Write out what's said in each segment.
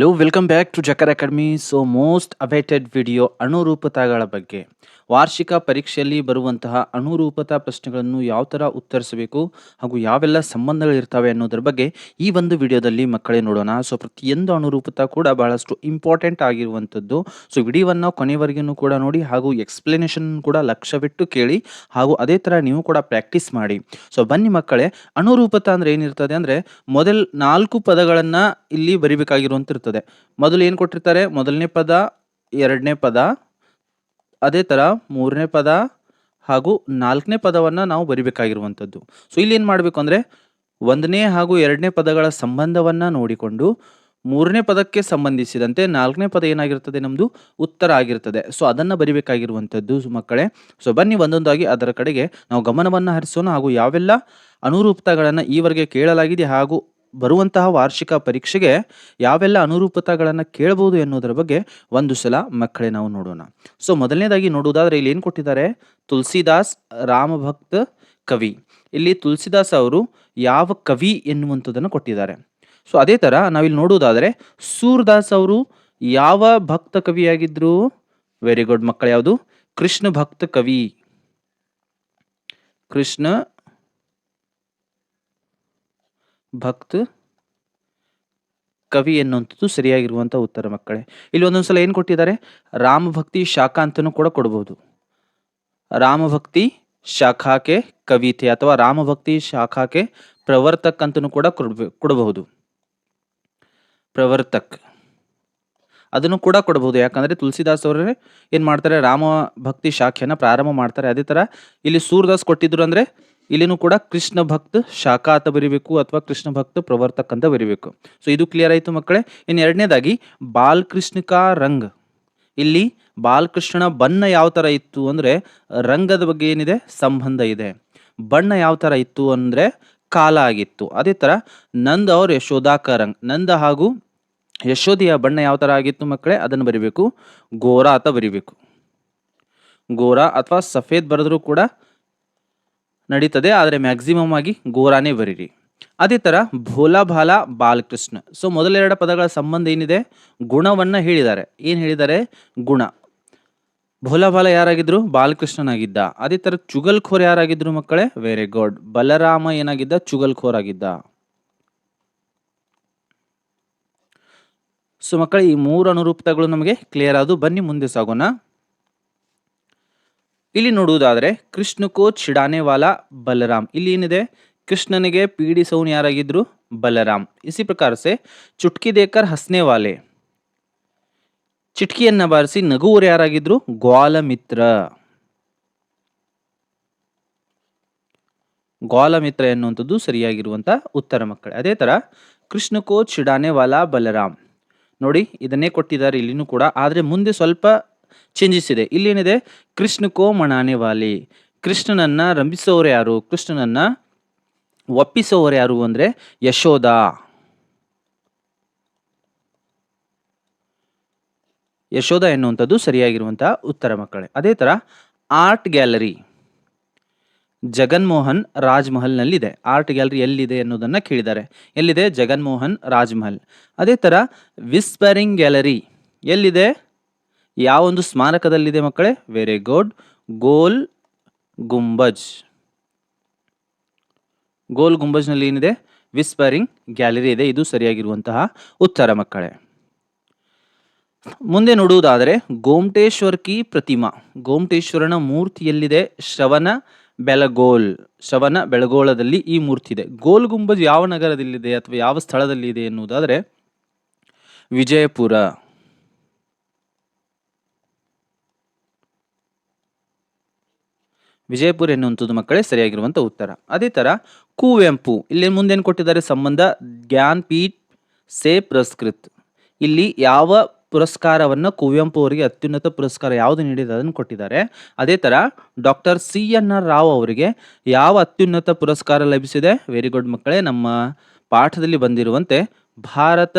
Hello welcome back to ಜಕರ್ academy so most awaited video ಅಣುರೂಪತಾಗಳ ಬಗ್ಗೆ. ವಾರ್ಷಿಕ ಪರೀಕ್ಷೆಯಲ್ಲಿ ಬರುವಂತಹ ಅನುರೂಪತಾ ಪ್ರಶ್ನೆಗಳನ್ನು ಯಾವ ಥರ ಉತ್ತರಿಸಬೇಕು ಹಾಗೂ ಯಾವೆಲ್ಲ ಸಂಬಂಧಗಳಿರ್ತವೆ ಅನ್ನೋದ್ರ ಬಗ್ಗೆ ಈ ಒಂದು ವಿಡಿಯೋದಲ್ಲಿ ಮಕ್ಕಳೇ ನೋಡೋಣ. ಸೊ ಪ್ರತಿಯೊಂದು ಅನುರೂಪತಾ ಕೂಡ ಬಹಳಷ್ಟು ಇಂಪಾರ್ಟೆಂಟ್ ಆಗಿರುವಂಥದ್ದು ಸೊ ವಿಡಿಯೋವನ್ನು ಕೊನೆವರೆಗೂ ಕೂಡ ನೋಡಿ ಹಾಗೂ ಎಕ್ಸ್ಪ್ಲನೇಷನ್ ಕೂಡ ಲಕ್ಷ್ಯವಿಟ್ಟು ಕೇಳಿ ಹಾಗೂ ಅದೇ ಥರ ನೀವು ಕೂಡ ಪ್ರಾಕ್ಟೀಸ್ ಮಾಡಿ. ಸೊ ಬನ್ನಿ ಮಕ್ಕಳೇ, ಅನುರೂಪತಾ ಅಂದರೆ ಏನಿರ್ತದೆ ಅಂದರೆ ಮೊದಲ್ ನಾಲ್ಕು ಪದಗಳನ್ನು ಇಲ್ಲಿ ಬರಿಬೇಕಾಗಿರುವಂತಿರ್ತದೆ ಮೊದಲು ಏನು ಕೊಟ್ಟಿರ್ತಾರೆ? ಮೊದಲನೇ ಪದ, ಎರಡನೇ ಪದ ಅದೇ ಥರ ಮೂರನೇ ಪದ ಹಾಗೂ ನಾಲ್ಕನೇ ಪದವನ್ನು ನಾವು ಬರಿಬೇಕಾಗಿರುವಂಥದ್ದು. ಸೊ ಇಲ್ಲಿ ಏನು ಮಾಡಬೇಕು ಅಂದರೆ ಒಂದನೇ ಹಾಗೂ ಎರಡನೇ ಪದಗಳ ಸಂಬಂಧವನ್ನು ನೋಡಿಕೊಂಡು ಮೂರನೇ ಪದಕ್ಕೆ ಸಂಬಂಧಿಸಿದಂತೆ ನಾಲ್ಕನೇ ಪದ ಏನಾಗಿರ್ತದೆ ನಮ್ಮದು ಉತ್ತರ ಆಗಿರ್ತದೆ. ಸೊ ಅದನ್ನು ಬರಿಬೇಕಾಗಿರುವಂಥದ್ದು ಮಕ್ಕಳೇ. ಸೊ ಬನ್ನಿ ಒಂದೊಂದಾಗಿ ಅದರ ಕಡೆಗೆ ನಾವು ಗಮನವನ್ನು ಹರಿಸೋಣ ಹಾಗೂ ಯಾವೆಲ್ಲ ಅನುರೂಪತೆಗಳನ್ನು ಈವರೆಗೆ ಕೇಳಲಾಗಿದೆ ಹಾಗೂ ಬರುವಂತಹ ವಾರ್ಷಿಕ ಪರೀಕ್ಷೆಗೆ ಯಾವೆಲ್ಲ ಅನುರೂಪತೆಗಳನ್ನು ಕೇಳಬಹುದು ಎನ್ನುವುದರ ಬಗ್ಗೆ ಒಂದು ಸಲ ಮಕ್ಕಳೇ ನಾವು ನೋಡೋಣ. ಸೊ ಮೊದಲನೇದಾಗಿ ನೋಡುವುದಾದ್ರೆ ಇಲ್ಲಿ ಏನು ಕೊಟ್ಟಿದ್ದಾರೆ? ತುಳಸಿದಾಸ್ ರಾಮಭಕ್ತ ಕವಿ. ಇಲ್ಲಿ ತುಳಸಿದಾಸ್ ಅವರು ಯಾವ ಕವಿ ಎನ್ನುವಂಥದ್ದನ್ನು ಕೊಟ್ಟಿದ್ದಾರೆ. ಸೊ ಅದೇ ಥರ ನಾವಿಲ್ಲಿ ನೋಡುವುದಾದರೆ ಸೂರ್ದಾಸ್ ಅವರು ಯಾವ ಭಕ್ತ ಕವಿಯಾಗಿದ್ರು? ವೆರಿ ಗುಡ್ ಮಕ್ಕಳು, ಯಾವುದು? ಕೃಷ್ಣ ಭಕ್ತ ಕವಿ. ಕೃಷ್ಣ ಭಕ್ತ ಕವಿ ಎನ್ನುವಂಥದ್ದು ಸರಿಯಾಗಿರುವಂಥ ಉತ್ತರ ಮಕ್ಕಳೇ. ಇಲ್ಲಿ ಒಂದೊಂದು ಸಲ ಏನು ಕೊಟ್ಟಿದ್ದಾರೆ? ರಾಮಭಕ್ತಿ ಶಾಖಾ ಅಂತನೂ ಕೂಡ ಕೊಡ್ಬೋದು. ರಾಮಭಕ್ತಿ ಶಾಖಾಕೆ ಕವಿತೆ ಅಥವಾ ರಾಮಭಕ್ತಿ ಶಾಖಾಕೆ ಪ್ರವರ್ತಕ್ ಅಂತಲೂ ಕೂಡ ಕೊಡ್ಬೇ, ಕೊಡಬಹುದು. ಪ್ರವರ್ತಕ್. ಅದನ್ನು ಕೂಡ ಕೊಡಬಹುದು. ಯಾಕಂದ್ರೆ ತುಳಸಿದಾಸ್ ಅವರೇ ಏನು ಮಾಡ್ತಾರೆ? ರಾಮ ಭಕ್ತಿ ಶಾಖೆಯನ್ನು ಪ್ರಾರಂಭ ಮಾಡ್ತಾರೆ. ಅದೇ ಥರ ಇಲ್ಲಿ ಸೂರ್ದಾಸ್ ಕೊಟ್ಟಿದ್ರು ಅಂದರೆ ಇಲ್ಲಿನೂ ಕೂಡ ಕೃಷ್ಣ ಭಕ್ತ ಶಾಖಾ ಬರಿಬೇಕು ಅಥವಾ ಕೃಷ್ಣ ಭಕ್ತ ಪ್ರವರ್ತಕ ಅಂತ ಬರಿಬೇಕು. ಸೊ ಇದು ಕ್ಲಿಯರ್ ಆಯಿತು ಮಕ್ಕಳೇ. ಇನ್ನು ಎರಡನೇದಾಗಿ, ಬಾಲಕೃಷ್ಣಿಕಾ ರಂಗ್. ಇಲ್ಲಿ ಬಾಲಕೃಷ್ಣನ ಬಣ್ಣ ಯಾವ ಥರ ಇತ್ತು ಅಂದರೆ, ರಂಗದ ಬಗ್ಗೆ ಏನಿದೆ? ಸಂಬಂಧ ಇದೆ. ಬಣ್ಣ ಯಾವ ಥರ ಇತ್ತು ಅಂದರೆ, ಕಾಲ ಆಗಿತ್ತು. ಅದೇ ಥರ ನಂದ ಅವ್ರ ಯಶೋಧಾಕ ರಂಗ್. ನಂದ ಹಾಗೂ ಯಶೋಧಿಯ ಬಣ್ಣ ಯಾವ ಥರ ಆಗಿತ್ತು ಮಕ್ಕಳೇ? ಅದನ್ನು ಬರಿಬೇಕು. ಗೋರಾ ಅಂತ ಬರಿಬೇಕು. ಗೋರಾ ಅಥವಾ ಸಫೇದ್ ಬರೆದ್ರೂ ಕೂಡ ನಡೀತದೆ, ಆದರೆ ಮ್ಯಾಕ್ಸಿಮಮ್ ಆಗಿ ಗೋರಾನೇ ಬರೀರಿ. ಅದೇ ಥರ ಭೋಲಾ ಭಾಲ ಬಾಲಕೃಷ್ಣ. ಸೊ ಮೊದಲೆರಡು ಪದಗಳ ಸಂಬಂಧ ಏನಿದೆ? ಗುಣವನ್ನು ಹೇಳಿದ್ದಾರೆ. ಏನು ಹೇಳಿದ್ದಾರೆ? ಗುಣ. ಭೋಲಾ ಭಾಲ ಯಾರಾಗಿದ್ರು? ಬಾಲಕೃಷ್ಣನಾಗಿದ್ದ. ಅದೇ ಥರ ಚುಗಲ್ಖೋರ್ ಯಾರಾಗಿದ್ರು ಮಕ್ಕಳೇ? ವೆರಿ ಗುಡ್ ಬಲರಾಮ ಏನಾಗಿದ್ದ? ಚುಗಲ್ಖೋರ್ ಆಗಿದ್ದ. ಸೊ ಮಕ್ಕಳ, ಈ ಮೂರು ಅನುರೂಪತೆಗಳು ನಮಗೆ ಕ್ಲಿಯರ್ ಆದವು ಬನ್ನಿ, ಮುಂದೆ ಸಾಗೋಣ. ಇಲ್ಲಿ ನೋಡುವುದಾದರೆ ಕೃಷ್ಣಕೋ ಚಿಡಾನೆ ವಾಲಾ ಬಲರಾಮ್ ಇಲ್ಲಿ ಏನಿದೆ? ಕೃಷ್ಣನಿಗೆ ಪೀಡಿಸೋನು ಯಾರಾಗಿದ್ರು? ಬಲರಾಮ್ ಇಸಿ ಪ್ರಕಾರ ಸೆ ಚುಟ್ಕಿ ದೇಕರ್ ಹಸ್ನೆ ವಾಲೆ ಚಿಟ್ಕಿಯನ್ನ ಬಾರಿಸಿ ನಗುವರು ಯಾರಾಗಿದ್ರು? ಗ್ವಾಲಮಿತ್ರ. ಗ್ವಾಲಮಿತ್ರ ಎನ್ನುವಂಥದ್ದು ಸರಿಯಾಗಿರುವಂಥ ಉತ್ತರ ಮಕ್ಕಳೇ. ಅದೇ ಥರ ಕೃಷ್ಣಕೋ ಚಿಡಾನೆ ವಾಲಾ ಬಲರಾಮ್ ನೋಡಿ, ಇದನ್ನೇ ಕೊಟ್ಟಿದ್ದಾರೆ ಇಲ್ಲಿನೂ ಕೂಡ. ಆದರೆ ಮುಂದೆ ಸ್ವಲ್ಪ ಚೇಂಜಸ್ ಇದೆ ಇಲ್ಲೇನಿದೆ? ಕೃಷ್ಣ ಕೋ ಮಣಾನೆ ವಾಲಿ. ಕೃಷ್ಣನನ್ನ ರಂಭಿಸೋರು ಯಾರು? ಕೃಷ್ಣನನ್ನ ಒಪ್ಪಿಸೋರು ಯಾರು ಅಂದ್ರೆ ಯಶೋಧ ಯಶೋಧ ಎನ್ನುವಂಥದ್ದು ಸರಿಯಾಗಿರುವಂತಹ ಉತ್ತರ ಮಕ್ಕಳೇ. ಅದೇ ತರ ಆರ್ಟ್ ಗ್ಯಾಲರಿ. ಜಗನ್ಮೋಹನ್ ರಾಜ್ಮಹಲ್ನಲ್ಲಿದೆ. ಆರ್ಟ್ ಗ್ಯಾಲರಿ ಎಲ್ಲಿದೆ ಅನ್ನೋದನ್ನ ಕೇಳಿದ್ದಾರೆ. ಎಲ್ಲಿದೆ? ಜಗನ್ಮೋಹನ್ ರಾಜ್ಮಹಲ್. ಅದೇ ತರ ವಿಸ್ಪರಿಂಗ್ ಗ್ಯಾಲರಿ. ಎಲ್ಲಿದೆ? ಯಾವ ಒಂದು ಸ್ಮಾರಕದಲ್ಲಿದೆ ಮಕ್ಕಳೇ? Very good Gol Gumbaz. ಗೋಲ್ ಗುಂಬಜ್ನಲ್ಲಿ ಏನಿದೆ? ವಿಸ್ಪರಿಂಗ್ ಗ್ಯಾಲರಿ ಇದೆ. ಇದು ಸರಿಯಾಗಿರುವಂತಹ ಉತ್ತರ ಮಕ್ಕಳೇ. ಮುಂದೆ ನೋಡುವುದಾದರೆ ಗೋಮಟೇಶ್ವರ್ ಕಿ ಪ್ರತಿಮಾ. ಗೋಮಟೇಶ್ವರನ ಮೂರ್ತಿ ಎಲ್ಲಿದೆ ಶ್ರವಣ ಬೆಳಗೋಲ್ ಶ್ರವಣ ಬೆಳಗೋಳದಲ್ಲಿ ಈ ಮೂರ್ತಿ ಇದೆ. ಗೋಲ್ ಗುಂಬಜ್ ಯಾವ ನಗರದಲ್ಲಿದೆ ಅಥವಾ ಯಾವ ಸ್ಥಳದಲ್ಲಿದೆ ಎನ್ನುವುದಾದರೆ ವಿಜಯಪುರ. ವಿಜಯಪುರ ಎನ್ನುವಂಥದ್ದು ಮಕ್ಕಳೇ ಸರಿಯಾಗಿರುವಂಥ ಉತ್ತರ. ಅದೇ ಥರ ಕುವೆಂಪು, ಇಲ್ಲಿ ಮುಂದೇನು ಕೊಟ್ಟಿದ್ದಾರೆ? ಸಂಬಂಧ ಜ್ಞಾನ್ ಪೀಠ್ ಸೇ ಪುರಸ್ಕೃತ್. ಇಲ್ಲಿ ಯಾವ ಪುರಸ್ಕಾರವನ್ನು ಕುವೆಂಪು ಅವರಿಗೆ ಅತ್ಯುನ್ನತ ಪುರಸ್ಕಾರ ಯಾವುದು ನೀಡಿದೆ ಅದನ್ನು ಕೊಟ್ಟಿದ್ದಾರೆ. ಅದೇ ಥರ doctor C N R Rao ಅವರಿಗೆ ಯಾವ ಅತ್ಯುನ್ನತ ಪುರಸ್ಕಾರ ಲಭಿಸಿದೆ? ವೆರಿ ಗುಡ್ ಮಕ್ಕಳೇ, ನಮ್ಮ ಪಾಠದಲ್ಲಿ ಬಂದಿರುವಂತೆ ಭಾರತ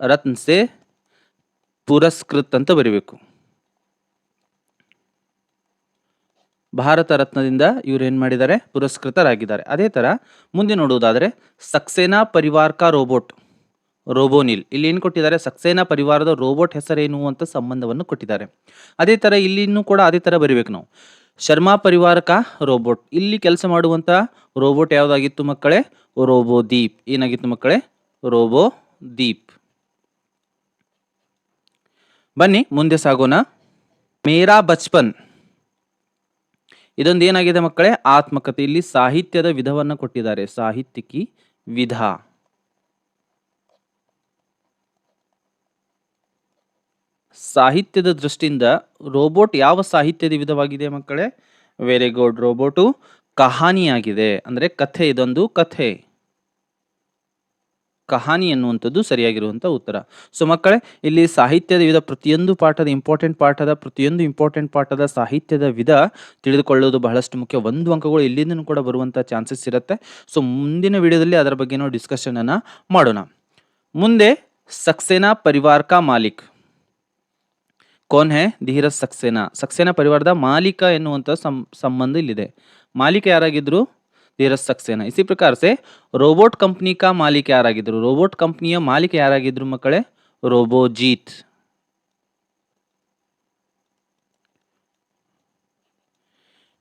ರತ್ನ ಸೇ ಪುರಸ್ಕೃತ್ ಅಂತ ಬರಿಬೇಕು. ಭಾರತ ರತ್ನದಿಂದ ಇವ್ರು ಏನು ಮಾಡಿದ್ದಾರೆ? ಪುರಸ್ಕೃತರಾಗಿದ್ದಾರೆ. ಅದೇ ಥರ ಮುಂದೆ ನೋಡುವುದಾದರೆ ಸಕ್ಸೇನಾ ಪರಿವಾರಕ ರೋಬೋಟ್, ರೋಬೋನಿಲ್. ಇಲ್ಲಿ ಏನು ಕೊಟ್ಟಿದ್ದಾರೆ? ಸಕ್ಸೇನಾ ಪರಿವಾರದ ರೋಬೋಟ್ ಹೆಸರೇನು ಅಂತ ಸಂಬಂಧವನ್ನು ಕೊಟ್ಟಿದ್ದಾರೆ. ಅದೇ ಥರ ಇಲ್ಲಿನೂ ಕೂಡ ಅದೇ ಥರ ಬರಿಬೇಕು ನಾವು. ಶರ್ಮಾ ಪರಿವಾರಕ ರೋಬೋಟ್. ಇಲ್ಲಿ ಕೆಲಸ ಮಾಡುವಂಥ ರೋಬೋಟ್ ಯಾವುದಾಗಿತ್ತು ಮಕ್ಕಳೇ? ರೋಬೋ ದೀಪ್ ಏನಾಗಿತ್ತು ಮಕ್ಕಳೇ? ರೋಬೋ ದೀಪ್ ಬನ್ನಿ, ಮುಂದೆ ಸಾಗೋಣ. ಮೇರಾ ಬಚ್ಪನ್. ಇದೊಂದು ಏನಾಗಿದೆ ಮಕ್ಕಳೇ? ಆತ್ಮಕಥೆ ಇಲ್ಲಿ ಸಾಹಿತ್ಯದ ವಿಧವನ್ನು ಕೊಟ್ಟಿದ್ದಾರೆ. ಸಾಹಿತ್ಯಿಕಿ ವಿಧ. ಸಾಹಿತ್ಯದ ದೃಷ್ಟಿಯಿಂದ ರೋಬೋಟ್ ಯಾವ ಸಾಹಿತ್ಯದ ವಿಧವಾಗಿದೆ ಮಕ್ಕಳೇ? Very good. ರೋಬೋಟು ಕಹಾನಿಯಾಗಿದೆ. ಅಂದರೆ ಕಥೆ, ಇದೊಂದು ಕಥೆ. ಕಹಾನಿ ಎನ್ನುವಂಥದ್ದು ಸರಿಯಾಗಿರುವಂಥ ಉತ್ತರ. ಸೊ ಮಕ್ಕಳೇ, ಇಲ್ಲಿ ಸಾಹಿತ್ಯದ ವಿಧ ಪ್ರತಿಯೊಂದು ಪಾಠದ ಇಂಪಾರ್ಟೆಂಟ್ ಪಾಠದ ಪ್ರತಿಯೊಂದು ಇಂಪಾರ್ಟೆಂಟ್ ಪಾಠದ ಸಾಹಿತ್ಯದ ವಿಧ ತಿಳಿದುಕೊಳ್ಳೋದು ಬಹಳಷ್ಟು ಮುಖ್ಯ. ಒಂದು ಅಂಕಗಳು ಇಲ್ಲಿಂದನೂ ಕೂಡ ಬರುವಂಥ ಚಾನ್ಸಸ್ ಇರುತ್ತೆ. ಸೊ ಮುಂದಿನ ವಿಡಿಯೋದಲ್ಲಿ ಅದರ ಬಗ್ಗೆ ನಾವು ಡಿಸ್ಕಷನನ್ನು ಮಾಡೋಣ. ಮುಂದೆ, ಸಕ್ಸೇನಾ ಪರಿವಾರಕ ಮಾಲಿಕ್. ಕೋನ್ ಹೇ ಧೀರಜ್ ಸಕ್ಸೇನಾ? ಸಕ್ಸೇನಾ ಪರಿವಾರದ ಮಾಲೀಕ ಎನ್ನುವಂಥ ಸಂಬಂಧ ಇಲ್ಲಿದೆ. ಮಾಲೀಕ ಯಾರಾಗಿದ್ರು? ಧೀರಜ್ ಸಕ್ಸೇನಾ ಇಸಿ ಪ್ರಕಾರ ಸೆ ರೋಬೋಟ್ ಕಂಪ್ನಿ ಕಾ ಮಾಲೀಕ ಯಾರಾಗಿದ್ರು ರೋಬೋಟ್ ಕಂಪ್ನಿಯ ಮಾಲೀಕ ಯಾರಾಗಿದ್ರು ಮಕ್ಕಳೇ ರೋಬೋಜೀತ್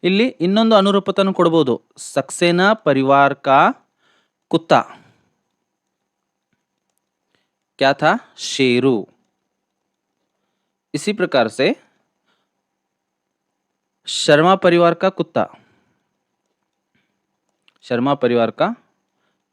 ಇಲ್ಲಿ ಇನ್ನೊಂದು ಅನುರೂಪತನು ಕೊಡ್ಬೋದು ಸಕ್ಸೇನಾ ಪರಿವಾರ್ ಕಾ ಕುತ್ತ क्या था शेरू इसी प्रकार से शर्मा परिवार का कुत्ता ಶರ್ಮಾ ಪರಿವಾರ ಕಾ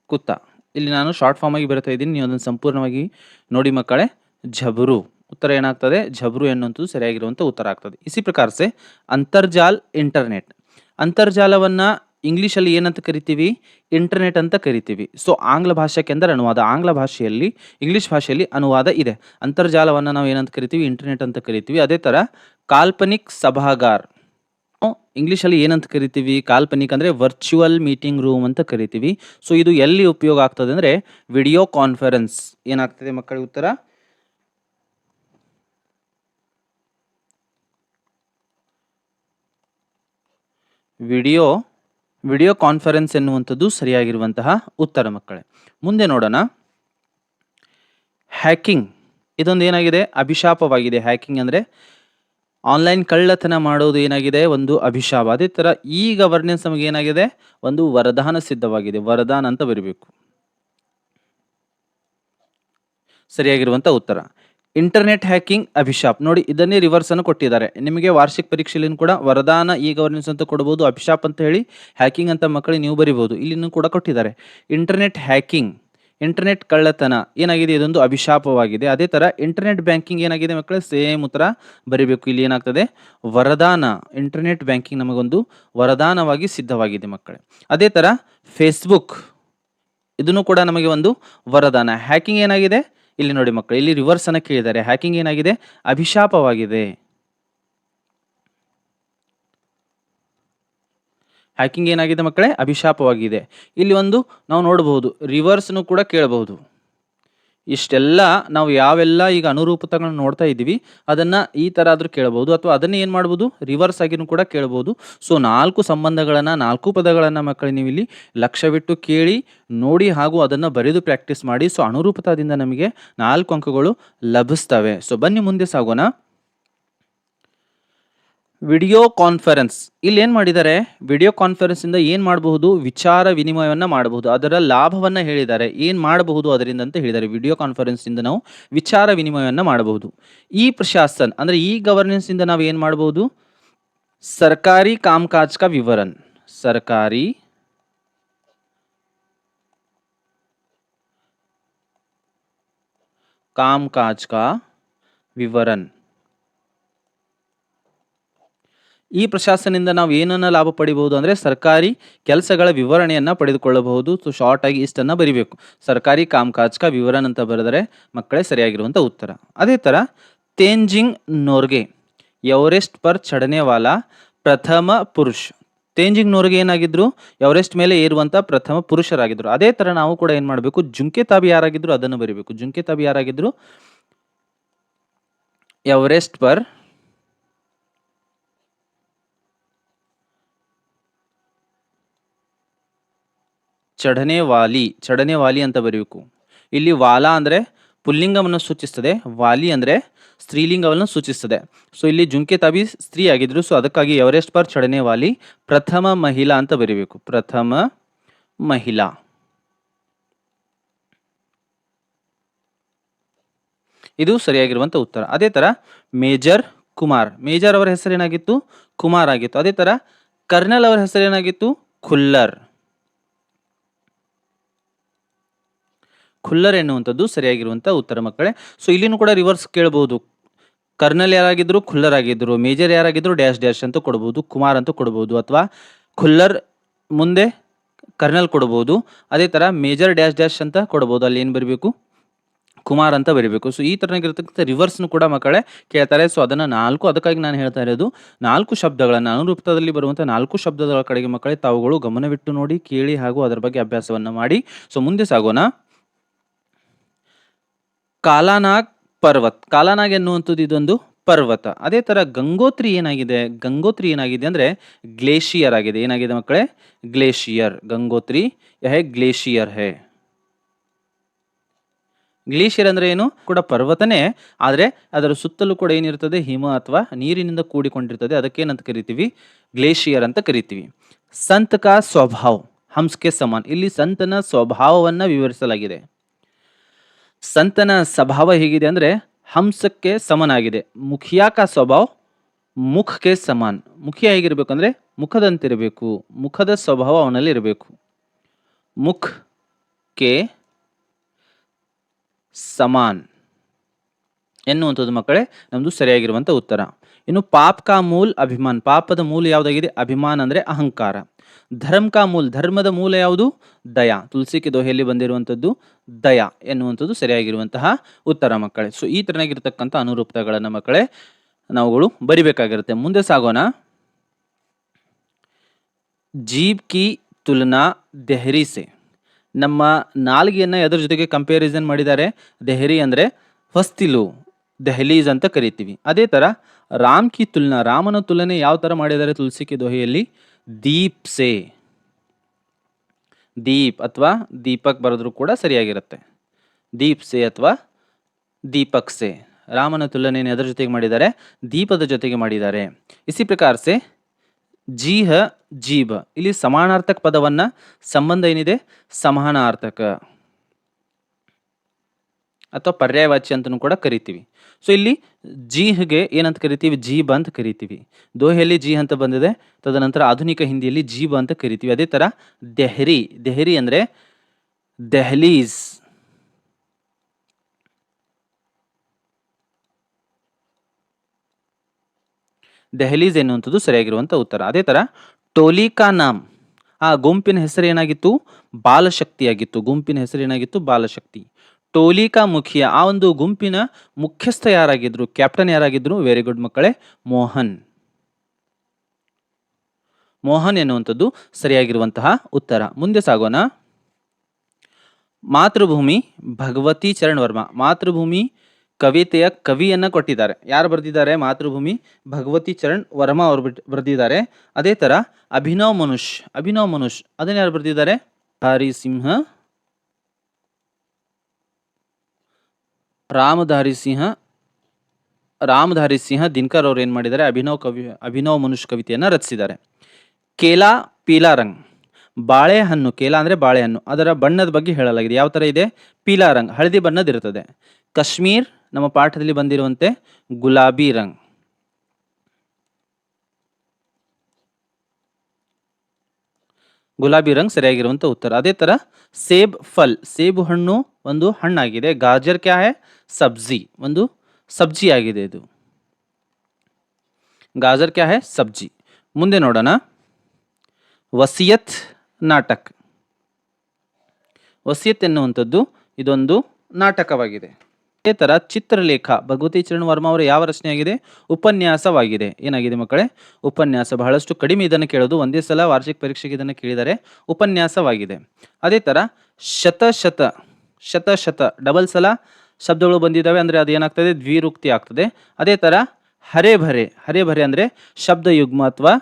ಕುತ್ತ. ಇಲ್ಲಿ ನಾನು ಶಾರ್ಟ್ ಫಾರ್ಮ್ ಆಗಿ ಬರ್ತಾ ಇದ್ದೀನಿ. ನೀವು ಅದನ್ನು ಸಂಪೂರ್ಣವಾಗಿ ನೋಡಿ ಮಕ್ಕಳೇ, ಝಬರು. ಉತ್ತರ ಏನಾಗ್ತದೆ? ಝಬರು ಎನ್ನುವಂಥದ್ದು ಸರಿಯಾಗಿರುವಂಥ ಉತ್ತರ ಆಗ್ತದೆ. ಇಸಿ ಪ್ರಕಾರ ಸೆ, ಅಂತರ್ಜಾಲ್ ಇಂಟರ್ನೆಟ್ ಅಂತರ್ಜಾಲವನ್ನು ಇಂಗ್ಲೀಷಲ್ಲಿ ಏನಂತ ಕರಿತೀವಿ? ಇಂಟರ್ನೆಟ್ ಅಂತ ಕರಿತೀವಿ. ಸೊ ಆಂಗ್ಲ ಭಾಷೆಗೆ ಅಂದರೆ ಅನುವಾದ. ಆಂಗ್ಲ ಭಾಷೆಯಲ್ಲಿ, ಇಂಗ್ಲೀಷ್ ಭಾಷೆಯಲ್ಲಿ ಅನುವಾದ ಇದೆ. ಅಂತರ್ಜಾಲವನ್ನು ನಾವು ಏನಂತ ಕರಿತೀವಿ? ಇಂಟರ್ನೆಟ್ ಅಂತ ಕರಿತೀವಿ. ಅದೇ ಥರ ಕಾಲ್ಪನಿಕ್ ಸಭಾಗಾರ್. ಇಂಗ್ಲೀಷಲ್ಲಿ ಏನಂತ ಕರಿತೀವಿ? ಕಾಲ್ಪನಿಕ ಅಂದರೆ ವರ್ಚುವಲ್ ಮೀಟಿಂಗ್ ರೂಮ್ ಅಂತ ಕರಿತೀವಿ. ಸೊ ಇದು ಎಲ್ಲಿ ಉಪಯೋಗ ಆಗ್ತದೆ ಅಂದರೆ ವಿಡಿಯೋ ಕಾನ್ಫರೆನ್ಸ್ ಏನಾಗ್ತದೆ ಮಕ್ಕಳಿಗೆ ಉತ್ತರ? ವಿಡಿಯೋ ವಿಡಿಯೋ ಕಾನ್ಫರೆನ್ಸ್ ಎನ್ನುವಂಥದ್ದು ಸರಿಯಾಗಿರುವಂತಹ ಉತ್ತರ ಮಕ್ಕಳೇ. ಮುಂದೆ ನೋಡೋಣ. ಹ್ಯಾಕಿಂಗ್ ಇದೊಂದು ಏನಾಗಿದೆ? ಅಭಿಶಾಪವಾಗಿದೆ. ಹ್ಯಾಕಿಂಗ್ ಅಂದರೆ ಆನ್ಲೈನ್ ಕಳ್ಳತನ ಮಾಡೋದು ಏನಾಗಿದೆ? ಒಂದು ಅಭಿಶಾಪ. ಅದೇ ಥರ ಈ ಗವರ್ನೆನ್ಸ್ ನಮಗೆ ಏನಾಗಿದೆ? ಒಂದು ವರದಾನ ಸಿದ್ಧವಾಗಿದೆ. ವರದಾನ ಅಂತ ಬರಬೇಕು. ಸರಿಯಾಗಿರುವಂಥ ಉತ್ತರ. ಇಂಟರ್ನೆಟ್ ಹ್ಯಾಕಿಂಗ್ ಅಭಿಶಾಪ್. ನೋಡಿ, ಇದನ್ನೇ ರಿವರ್ಸ್ ಅನ್ನು ಕೊಟ್ಟಿದ್ದಾರೆ. ನಿಮಗೆ ವಾರ್ಷಿಕ ಪರೀಕ್ಷೆಯಲ್ಲಿ ಕೂಡ ವರದಾನ ಈ ಗವರ್ನೆನ್ಸ್ ಅಂತ ಕೊಡಬಹುದು ಅಭಿಶಾಪ್ ಅಂತ ಹೇಳಿ ಹ್ಯಾಕಿಂಗ್ ಅಂತ ಮಕ್ಕಳಿಗೆ ನೀವು ಬರಿಬಹುದು ಇಲ್ಲಿನೂ ಕೂಡ ಕೊಟ್ಟಿದ್ದಾರೆ. Internet hacking. ಇಂಟರ್ನೆಟ್ ಕಳ್ಳತನ. ಏನಾಗಿದೆ? ಇದೊಂದು ಅಭಿಶಾಪವಾಗಿದೆ. ಅದೇ ಥರ ಇಂಟರ್ನೆಟ್ ಬ್ಯಾಂಕಿಂಗ್ ಏನಾಗಿದೆ ಮಕ್ಕಳ? ಸೇಮ್ ಉತ್ತರ ಬರೀಬೇಕು. ಇಲ್ಲಿ ಏನಾಗ್ತದೆ? ವರದಾನ. ಇಂಟರ್ನೆಟ್ ಬ್ಯಾಂಕಿಂಗ್ ನಮಗೊಂದು ವರದಾನವಾಗಿ ಸಿದ್ಧವಾಗಿದೆ ಮಕ್ಕಳೇ. ಅದೇ ಥರ ಫೇಸ್ಬುಕ್ ಇದನ್ನು ಕೂಡ ನಮಗೆ ಒಂದು ವರದಾನ. ಹ್ಯಾಕಿಂಗ್ ಏನಾಗಿದೆ? ಇಲ್ಲಿ ನೋಡಿ ಮಕ್ಕಳು, ಇಲ್ಲಿ ರಿವರ್ಸ್ ಅನ್ನ ಕೇಳಿದ್ದಾರೆ. ಹ್ಯಾಕಿಂಗ್ ಏನಾಗಿದೆ? ಅಭಿಶಾಪವಾಗಿದೆ. ಹ್ಯಾಕಿಂಗ್ ಏನಾಗಿದೆ ಮಕ್ಕಳೇ? ಅಭಿಶಾಪವಾಗಿದೆ. ಇಲ್ಲಿ ಒಂದು ನಾವು ನೋಡಬಹುದು ರಿವರ್ಸ್ನು ಕೂಡ ಕೇಳಬಹುದು. ಇಷ್ಟೆಲ್ಲ ನಾವು ಯಾವೆಲ್ಲ ಈಗ ಅನುರೂಪತೆಗಳನ್ನ ನೋಡ್ತಾ ಇದ್ದೀವಿ, ಅದನ್ನು ಈ ಥರ ಆದರೂ ಕೇಳಬಹುದು, ಅಥವಾ ಅದನ್ನೇ ಏನು ಮಾಡ್ಬೋದು ರಿವರ್ಸ್ ಆಗಿನೂ ಕೂಡ ಕೇಳಬಹುದು. ಸೊ ನಾಲ್ಕು ಸಂಬಂಧಗಳನ್ನು, ನಾಲ್ಕು ಪದಗಳನ್ನು ಮಕ್ಕಳು ನೀವು ಇಲ್ಲಿ ಲಕ್ಷ್ಯವಿಟ್ಟು ಕೇಳಿ, ನೋಡಿ ಹಾಗೂ ಅದನ್ನು ಬರೆದು ಪ್ರಾಕ್ಟೀಸ್ ಮಾಡಿ ಸೊ ಅನುರೂಪತಾದಿಂದ ನಮಗೆ ನಾಲ್ಕು ಅಂಕಗಳು ಲಭಿಸ್ತವೆ. ಸೊ ಬನ್ನಿ ಮುಂದೆ ಸಾಗೋಣ. Video conference. ಇಲ್ಲಿ ಏನು ಮಾಡಿದ್ದಾರೆ? ವಿಡಿಯೋ ಕಾನ್ಫರೆನ್ಸಿಂದ ಏನು ಮಾಡಬಹುದು? ವಿಚಾರ ವಿನಿಮಯವನ್ನು ಮಾಡಬಹುದು. ಅದರ ಲಾಭವನ್ನು ಹೇಳಿದ್ದಾರೆ. ಏನು ಮಾಡಬಹುದು ಅದರಿಂದ ಅಂತ ಹೇಳಿದ್ದಾರೆ. ವಿಡಿಯೋ ಕಾನ್ಫರೆನ್ಸಿಂದ ನಾವು ವಿಚಾರ ವಿನಿಮಯವನ್ನು ಮಾಡಬಹುದು. ಈ ಪ್ರಶಾಸನ್, ಅಂದರೆ ಈ ಗವರ್ನೆನ್ಸಿಂದ ನಾವು ಏನು ಮಾಡಬಹುದು? ಸರ್ಕಾರಿ ಕಾಮಕಾಜ್ ವಿವರನ್. ಸರ್ಕಾರಿ ಕಾಮಕಾಜ್ ವಿವರನ್. ಈ ಪ್ರಶಾಸನದಿಂದ ನಾವು ಏನನ್ನ ಲಾಭ ಪಡಿಬಹುದು ಅಂದರೆ ಸರ್ಕಾರಿ ಕೆಲಸಗಳ ವಿವರಣೆಯನ್ನು ಪಡೆದುಕೊಳ್ಳಬಹುದು. ಸೊ ಶಾರ್ಟ್ ಆಗಿ ಇಷ್ಟನ್ನು ಬರಿಬೇಕು. ಸರ್ಕಾರಿ ಕಾಮಕಾಜ್ಕ ವಿವರಣ ಅಂತ ಬರೆದರೆ ಮಕ್ಕಳೇ ಸರಿಯಾಗಿರುವಂಥ ಉತ್ತರ. ಅದೇ ಥರ ತೇಂಜಿಂಗ್ ನೋರ್ಗೆ, ಎವರೆಸ್ಟ್ ಪರ್ ಚಡನೆ ವಾಲಾ ಪ್ರಥಮ ಪುರುಷ್. ತೇಂಜಿಂಗ್ ನೋರ್ಗೆ ಏನಾಗಿದ್ರು? ಎವರೆಸ್ಟ್ ಮೇಲೆ ಏರುವಂಥ ಪ್ರಥಮ ಪುರುಷರಾಗಿದ್ರು. ಅದೇ ಥರ ನಾವು ಕೂಡ ಏನು ಮಾಡಬೇಕು? ಜುಂಕೆ ತಾಬಿ ಯಾರಾಗಿದ್ರು ಅದನ್ನು ಬರಿಬೇಕು. ಜುಂಕೆ ತಾಬಿ ಯಾರಾಗಿದ್ರು? ಎವರೆಸ್ಟ್ ಪರ್ ಚಢನೆ ವಾಲಿ ಚಢನೆ ವಾಲಿ ಅಂತ ಬರೀಬೇಕು. ಇಲ್ಲಿ ವಾಲ ಅಂದರೆ ಪುಲ್ಲಿಂಗವನ್ನು ಸೂಚಿಸ್ತದೆ, ವಾಲಿ ಅಂದರೆ ಸ್ತ್ರೀಲಿಂಗವನ್ನು ಸೂಚಿಸ್ತದೆ. ಸೊ ಇಲ್ಲಿ ಜುಂಕೆ ತಾಬಿ ಸ್ತ್ರೀ ಆಗಿದ್ರು ಸೊ ಅದಕ್ಕಾಗಿ ಎವರೆಸ್ಟ್ ಪರ್ ಚಢನೆ ವಾಲಿ, ಪ್ರಥಮ ಮಹಿಳಾ ಅಂತ ಬರೀಬೇಕು. ಪ್ರಥಮ ಮಹಿಳಾ. ಇದು ಸರಿಯಾಗಿರುವಂಥ ಉತ್ತರ. ಅದೇ ಥರ ಮೇಜರ್ ಕುಮಾರ್. ಮೇಜರ್ ಅವರ ಹೆಸರೇನಾಗಿತ್ತು? ಕುಮಾರ್ ಆಗಿತ್ತು. ಅದೇ ಥರ ಕರ್ನಲ್ ಅವರ ಹೆಸರೇನಾಗಿತ್ತು? ಖುಲ್ಲರ್. ಖುಲ್ಲರ್ ಎನ್ನುವಂಥದ್ದು ಸರಿಯಾಗಿರುವಂಥ ಉತ್ತರ ಮಕ್ಕಳೇ. ಸೊ ಇಲ್ಲಿನೂ ಕೂಡ ರಿವರ್ಸ್ ಕೇಳಬಹುದು. ಕರ್ನಲ್ ಯಾರಾಗಿದ್ರು, ಖುಲ್ಲರ್ ಆಗಿದ್ರು ಮೇಜರ್ ಯಾರಾಗಿದ್ರು ಡ್ಯಾಶ್ ಡ್ಯಾಶ್ ಅಂತ ಕೊಡ್ಬೋದು ಕುಮಾರ್ ಅಂತ ಕೊಡ್ಬೋದು ಅಥವಾ ಖುಲ್ಲರ್ ಮುಂದೆ ಕರ್ನಲ್ ಕೊಡ್ಬೋದು ಅದೇ ಥರ ಮೇಜರ್ ಡ್ಯಾಶ್ ಡ್ಯಾಶ್ ಅಂತ ಕೊಡ್ಬೋದು ಅಲ್ಲಿ ಏನು ಬರಬೇಕು? ಕುಮಾರ್ ಅಂತ ಬರೀಬೇಕು. ಸೊ ಈ ಥರನಾಗಿರ್ತಕ್ಕಂಥ ರಿವರ್ಸ್ನು ಕೂಡ ಮಕ್ಕಳೇ ಕೇಳ್ತಾರೆ. ಸೊ ಅದನ್ನು ನಾಲ್ಕು, ಅದಕ್ಕಾಗಿ ನಾನು ಹೇಳ್ತಾ ಇರೋದು, ನಾಲ್ಕು ಶಬ್ದಗಳನ್ನು ಅನುರೂಪದಲ್ಲಿ ಬರುವಂಥ ನಾಲ್ಕು ಶಬ್ದಗಳ ಕಡೆಗೆ ಮಕ್ಕಳೇ ತಾವುಗಳು ಗಮನವಿಟ್ಟು ನೋಡಿ, ಕೇಳಿ ಹಾಗೂ ಅದರ ಬಗ್ಗೆ ಅಭ್ಯಾಸವನ್ನು ಮಾಡಿ. ಸೊ ಮುಂದೆ ಸಾಗೋಣ. ಕಾಲಾನಾಗ್ ಪರ್ವತ್. ಕಾಲಾನಾಗ್ ಎನ್ನುವಂಥದ್ದು ಇದೊಂದು ಪರ್ವತ. ಅದೇ ಥರ ಗಂಗೋತ್ರಿ ಏನಾಗಿದೆ? ಗಂಗೋತ್ರಿ ಏನಾಗಿದೆ ಅಂದರೆ ಗ್ಲೇಷಿಯರ್ ಆಗಿದೆ. ಏನಾಗಿದೆ ಮಕ್ಕಳೇ? ಗ್ಲೇಷಿಯರ್. ಗಂಗೋತ್ರಿ ಯಹೆ ಗ್ಲೇಷಿಯರ್ ಹೇ. ಗ್ಲೇಷಿಯರ್ ಅಂದರೆ ಏನು? ಕೂಡ ಪರ್ವತನೇ. ಆದರೆ ಅದರ ಸುತ್ತಲೂ ಕೂಡ ಏನಿರ್ತದೆ? ಹಿಮ ಅಥವಾ ನೀರಿನಿಂದ ಕೂಡಿಕೊಂಡಿರ್ತದೆ. ಅದಕ್ಕೇನಂತ ಕರಿತೀವಿ? ಗ್ಲೇಷಿಯರ್ ಅಂತ ಕರಿತೀವಿ. ಸಂತಕ ಸ್ವಭಾವ. ಹಂಸ್ಕೆ ಸಮಾನ್. ಇಲ್ಲಿ ಸಂತನ ಸ್ವಭಾವವನ್ನು ವಿವರಿಸಲಾಗಿದೆ. ಸಂತನ ಸ್ವಭಾವ ಹೇಗಿದೆ ಅಂದರೆ ಹಂಸಕ್ಕೆ ಸಮನಾಗಿದೆ. ಮುಖಿಯಾಕ ಸ್ವಭಾವ ಮುಖಕ್ಕೆ ಸಮಾನ್. ಮುಖಿಯ ಹೇಗಿರ್ಬೇಕಂದ್ರೆ ಮುಖದಂತಿರಬೇಕು. ಮುಖದ ಸ್ವಭಾವ ಅವನಲ್ಲಿ ಇರಬೇಕು. ಮುಖ್ ಕೆ ಸಮಾನ್ ಎನ್ನುವಂಥದ್ದು ಮಕ್ಕಳೇ ನಮ್ಮದು ಸರಿಯಾಗಿರುವಂಥ ಉತ್ತರ. ಇನ್ನು ಪಾಪ್ ಕಾ ಮೂಲ್ ಅಭಿಮಾನ್. ಪಾಪದ ಮೂಲ ಯಾವುದಾಗಿದೆ? ಅಭಿಮಾನ ಅಂದರೆ ಅಹಂಕಾರ. ಧರ್ಮ ಕಾ ಮೂಲ್, ಧರ್ಮದ ಮೂಲ ಯಾವುದು? ದಯಾ. ತುಳಸಿಕೆ ದೋಹೆಯಲ್ಲಿ ಬಂದಿರುವಂಥದ್ದು ದಯಾ ಎನ್ನುವಂಥದ್ದು ಸರಿಯಾಗಿರುವಂತಹ ಉತ್ತರ ಮಕ್ಕಳೇ. ಸೊ ಈ ತರನಾಗಿರ್ತಕ್ಕಂಥ ಅನುರೂಪತೆಗಳನ್ನು ಮಕ್ಕಳೇ ನಾವುಗಳು ಬರಿಬೇಕಾಗಿರುತ್ತೆ. ಮುಂದೆ ಸಾಗೋಣ. ಜೀಬ್ ಕಿ ತುಲನಾ ದೆಹರಿ ಸೆ. ನಮ್ಮ ನಾಲ್ಗೆಯನ್ನು ಎದ್ರ ಜೊತೆಗೆ ಕಂಪ್ಯಾರಿಸನ್ ಮಾಡಿದ್ದಾರೆ? ದೆಹರಿ ಅಂದರೆ ಹೊಸ್ತಿಲು ದೆಹಲೀಸ್ ಅಂತ ಕರಿತೀವಿ. ಅದೇ ಥರ ರಾಮ್ ಕಿ ತುಲನಾ, ರಾಮನ ತುಲನೆ ಯಾವ ಥರ ಮಾಡಿದ್ದಾರೆ ತುಳಸಿ ಕಿ ದೋಹೆಯಲ್ಲಿ? ದೀಪ್ ಸೆ. ದೀಪ್ ಅಥವಾ ದೀಪಕ್ ಬರೆದ್ರು ಕೂಡ ಸರಿಯಾಗಿರುತ್ತೆ. ದೀಪ್ ಸೆ ಅಥವಾ ದೀಪಕ್ ಸೆ. ರಾಮನ ತುಲನೆಯನ್ನು ಅದರ ಜೊತೆಗೆ ಮಾಡಿದ್ದಾರೆ? ದೀಪದ ಜೊತೆಗೆ ಮಾಡಿದ್ದಾರೆ. ಇಸಿ ಪ್ರಕಾರ ಸೆ, ಜೀಹ ಜೀಬ. ಇಲ್ಲಿ ಸಮಾನಾರ್ಥಕ ಪದವನ್ನ, ಸಂಬಂಧ ಏನಿದೆ? ಸಮಾನಾರ್ಥಕ. ಅಥವಾ ಪರ್ಯಾಯವಾಚಿ ಅಂತಲೂ ಕೂಡ ಕರಿತೀವಿ. ಸೊ ಇಲ್ಲಿ ಜೀಹ್ಗೆ ಏನಂತ ಕರಿತೀವಿ? ಜೀಬ ಅಂತ ಕರಿತೀವಿ. ದೋಹೆಯಲ್ಲಿ ಜೀ ಅಂತ ಬಂದಿದೆ. ತದನಂತರ ಆಧುನಿಕ ಹಿಂದಿಯಲ್ಲಿ ಜೀಬ ಅಂತ ಕರಿತೀವಿ. ಅದೇ ಥರ ದೆಹರಿ ದೆಹರಿ ಅಂದರೆ ದೆಹಲೀಸ್. ದೆಹಲೀಸ್ ಎನ್ನುವಂಥದ್ದು ಸರಿಯಾಗಿರುವಂಥ ಉತ್ತರ. ಅದೇ ಥರ ಟೋಲಿಕಾ ನಾಮ್ ಆ ಗುಂಪಿನ ಹೆಸರು ಏನಾಗಿತ್ತು? ಬಾಲಶಕ್ತಿಯಾಗಿತ್ತು. ಗುಂಪಿನ ಹೆಸರು ಏನಾಗಿತ್ತು? ಬಾಲಶಕ್ತಿ. ಟೋಲಿಕಾ ಮುಖಿಯ ಆ ಒಂದು ಗುಂಪಿನ ಮುಖ್ಯಸ್ಥ ಯಾರಾಗಿದ್ರು, ಕ್ಯಾಪ್ಟನ್ ಯಾರಾಗಿದ್ರು? ವೆರಿ ಗುಡ್ ಮಕ್ಕಳೇ, ಮೋಹನ್. ಮೋಹನ್ ಎನ್ನುವಂಥದ್ದು ಸರಿಯಾಗಿರುವಂತಹ ಉತ್ತರ. ಮುಂದೆ ಸಾಗೋಣ. ಮಾತೃಭೂಮಿ ಭಗವತಿ ಚರಣ್ ವರ್ಮ ಮಾತೃಭೂಮಿ ಕವಿತೆಯ ಕವಿಯನ್ನ ಕೊಟ್ಟಿದ್ದಾರೆ. ಯಾರು ಬರೆದಿದ್ದಾರೆ? ಮಾತೃಭೂಮಿ ಭಗವತಿ ಚರಣ್ ವರ್ಮ ಅವರು ಬರೆದಿದ್ದಾರೆ. ಅದೇ ಥರ ಅಭಿನವ್ ಮನುಷ್ ಅಭಿನವ್ ಮನುಷ್, ಅದನ್ನ ಯಾರು ಬರೆದಿದ್ದಾರೆ? ಧಾರಿ ರಾಮಧಾರಿ ಸಿಂಹ ರಾಮಧಾರಿ ಸಿಂಹ ದಿನಕರ್ ಅವ್ರು ಏನು ಮಾಡಿದ್ದಾರೆ? ಅಭಿನವ ಕವಿ, ಅಭಿನವ ಮನುಷ್ಯ ಕವಿತೆಯನ್ನು ರಚಿಸಿದ್ದಾರೆ. ಕೇಲಾ ಪೀಲಾ ರಂಗ್. ಬಾಳೆಹಣ್ಣು ಕೇಲಾ ಅಂದರೆ ಬಾಳೆಹಣ್ಣು ಅದರ ಬಣ್ಣದ ಬಗ್ಗೆ ಹೇಳಲಾಗಿದೆ. ಯಾವ ಥರ ಇದೆ? ಪೀಲಾ ರಂಗ್. ಹಳದಿ ಬಣ್ಣದಿರುತ್ತದೆ ಕಾಶ್ಮೀರ್ ನಮ್ಮ ಪಾಠದಲ್ಲಿ ಬಂದಿರುವಂತೆ ಗುಲಾಬಿ ರಂಗ್. ಗುಲಾಬಿ ರಂಗ್ ಸರಿಯಾಗಿರುವಂಥ ಉತ್ತರ. ಅದೇ ಥರ ಸೇಬ್ ಫಲ್, ಸೇಬು ಹಣ್ಣು ಒಂದು ಹಣ್ಣಾಗಿದೆ. ಗಾಜರ್ ಕ್ಯಾ ಹೇ? ಸಬ್ಜಿ, ಒಂದು ಸಬ್ಜಿ ಆಗಿದೆ ಇದು. ಗಾಜರ್ ಕ್ಯಾ ಹೇ? ಸಬ್ಜಿ. ಮುಂದೆ ನೋಡೋಣ. ವಸಿಯತ್ ನಾಟಕ್. ವಸಿಯತ್ ಎನ್ನುವಂಥದ್ದು ಇದೊಂದು ನಾಟಕವಾಗಿದೆ. ಅದೇ ಚಿತ್ರಲೇಖ. ಭಗವತಿ ಚರಣ್ ವರ್ಮ ಅವರ ಯಾವ ರಚನೆಯಾಗಿದೆ? ಉಪನ್ಯಾಸವಾಗಿದೆ. ಏನಾಗಿದೆ ಮಕ್ಕಳೇ? ಉಪನ್ಯಾಸ ಬಹಳಷ್ಟು ಕಡಿಮೆ ಇದನ್ನು ಕೇಳೋದು. ಒಂದೇ ಸಲ ವಾರ್ಷಿಕ ಪರೀಕ್ಷೆಗೆ ಇದನ್ನು ಕೇಳಿದರೆ ಉಪನ್ಯಾಸವಾಗಿದೆ. ಅದೇ ಥರ ಶತಶತ ಶತಶತ ಶತ ಶತ, ಡಬಲ್ ಸಲ ಶಬ್ದಗಳು ಬಂದಿದ್ದಾವೆ ಅಂದರೆ ಅದು ಏನಾಗ್ತದೆ? ದ್ವಿರುಕ್ತಿ ಆಗ್ತದೆ. ಅದೇ ಥರ ಹರೆ ಭರೆ ಹರೆ ಭರೆ ಅಂದರೆ ಶಬ್ದ ಯುಗ್ಮ ಅಥವಾ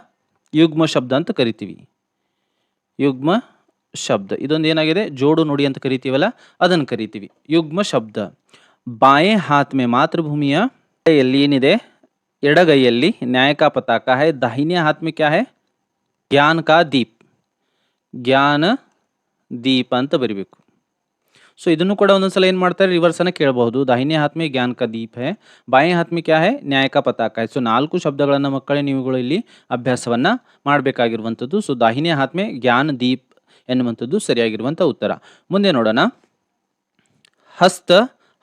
ಯುಗ್ಮ ಶಬ್ದ ಅಂತ ಕರಿತೀವಿ. ಯುಗ್ಮ ಶಬ್ದ. ಇದೊಂದು ಏನಾಗಿದೆ? ಜೋಡು ನುಡಿ ಅಂತ ಕರಿತೀವಲ್ಲ, ಅದನ್ನು ಕರಿತೀವಿ. ಯುಗ್ಮ ಶಬ್ದ. ಬಾಯೆ ಹಾತ್ ಮೇ ಮಾತೃಭೂಮಿಯ ಕೈಯಲ್ಲಿ ಏನಿದೆ? ಎಡಗೈಯಲ್ಲಿ ನ್ಯಾಯಕ ಪತಾಕ ಹೈ. ದಾಹಿನಿಯ ಹಾತ್ ಮೇ ಕ್ಯಾ ಹೈ? ಜ್ಞಾನ ಕಾ ದೀಪ್. ಜ್ಞಾನ ದೀಪ ಅಂತ ಬರಿಬೇಕು. ಸೊ ಇದನ್ನು ಕೂಡ ಒಂದೊಂದ್ಸಲ ಏನು ಮಾಡ್ತಾರೆ? ರಿವರ್ಸನ್ನು ಕೇಳಬಹುದು. ದಾಹಿನಿ ಹಾತ್ಮೆ ಜ್ಞಾನ ಕಾ ದೀಪ್ ಹೈ. ಬಾಯಿ ಹಾತ್ ಮೇ ಕ್ಯಾ ಹೈ? ನ್ಯಾಯಕ ಪತಾಕ ಹೈ. ಸೊ ನಾಲ್ಕು ಶಬ್ದಗಳನ್ನು ಮಕ್ಕಳೇ ನೀವುಗಳು ಇಲ್ಲಿ ಅಭ್ಯಾಸವನ್ನು ಮಾಡಬೇಕಾಗಿರುವಂಥದ್ದು. ಸೊ ದಾಹಿನಿ ಹಾತ್ಮೆ ಜ್ಞಾನ ದೀಪ್ ಎನ್ನುವಂಥದ್ದು ಸರಿಯಾಗಿರುವಂಥ ಉತ್ತರ. ಮುಂದೆ ನೋಡೋಣ. ಹಸ್ತ